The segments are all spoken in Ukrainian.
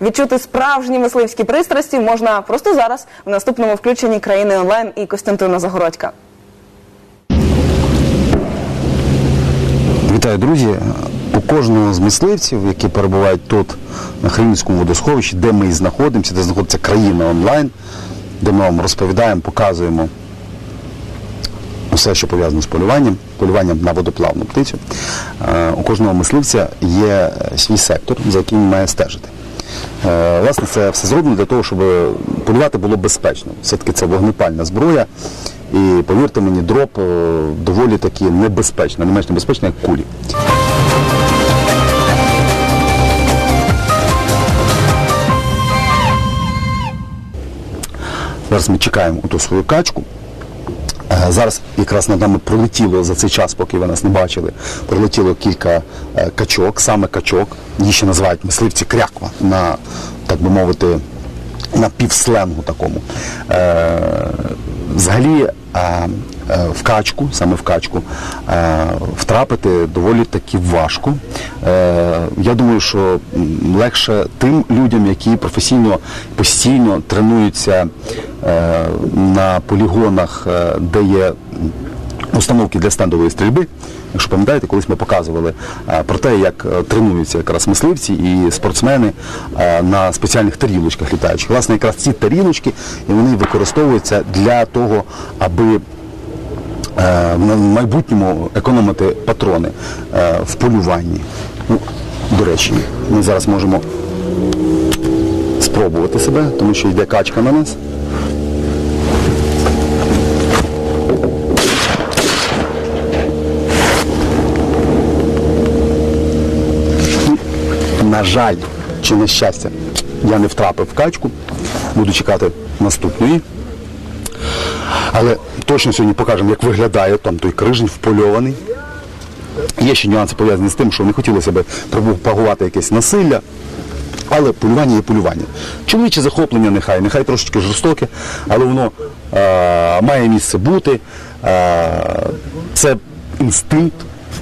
Відчути справжні мисливські пристрасті можна просто зараз в наступному включенні країни онлайн і Костянтина Загородька. Вітаю, друзі! У кожного з мисливців, які перебувають тут на Хрімському водосховищі, де ми і знаходимося, де знаходиться країна онлайн, де ми вам розповідаємо, показуємо все, що пов'язано з полюванням, полюванням на водоплавну птицю. Е, У кожного мисливця є свій сектор, за яким має стежити. Е, Власне, це все зроблено для того, щоб полювати було безпечно. Все-таки це вогнепальна зброя. І повірте мені, дроп е, доволі таки небезпечна, не менш небезпечна, як кулі. Зараз ми чекаємо ту свою качку. Е, Зараз якраз над нами пролетіло за цей час, поки ви нас не бачили, пролетіло кілька е, качок, саме качок. Її ще називають мисливці кряква на, так би мовити, на півсленгу такому. Взагалі е, е, в качку, саме в качку, е, втрапити доволі таки важко. Я думаю, що легше тим людям, які професійно постійно тренуються на полігонах, де є установки для стендової стрільби. Якщо пам'ятаєте, колись ми показували е, про те, як е, тренуються якраз мисливці і спортсмени е, на спеціальних тарілочках літаючих. Власне, якраз ці тарілочки і вони використовуються для того, аби в майбутньому економити патрони в полюванні. Ну, до речі, ми зараз можемо спробувати себе, тому що йде качка на нас. На жаль, чи на щастя, я не втрапив в качку, буду чекати наступної. Але точно сьогодні покажемо, як виглядає там той крижень впольований. Є ще нюанси пов'язані з тим, що не хотілося б пропагувати якесь насилля, але полювання є полювання. Чоловіче захоплення нехай, нехай трошечки жорстоке, але воно е, має місце бути. Е, це інстинкт,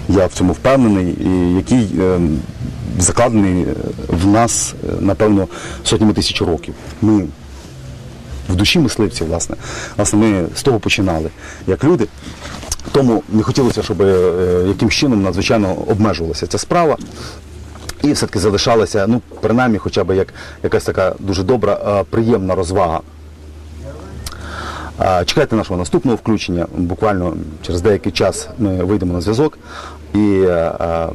я в цьому впевнений, і який е, закладений в нас, е, напевно, сотнями тисяч років. Ми в душі мисливців, власне. Власне, ми з того починали як люди. Тому не хотілося, щоб е, якимсь чином надзвичайно обмежувалася ця справа. І все-таки залишалася, ну, принаймні, хоча б як якась така дуже добра, е, приємна розвага. Чекайте нашого наступного включення. Буквально через деякий час ми вийдемо на зв'язок. І е, е,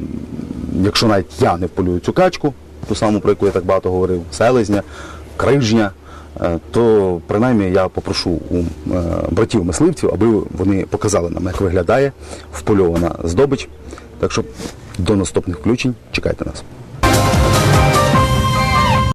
якщо навіть я не вполюю цю качку, ту саму, про яку я так багато говорив, селезня, крижня, е, то принаймні я попрошу у е, братів мисливців, аби вони показали нам, як виглядає впольована здобич. Так що до наступних включень чекайте нас.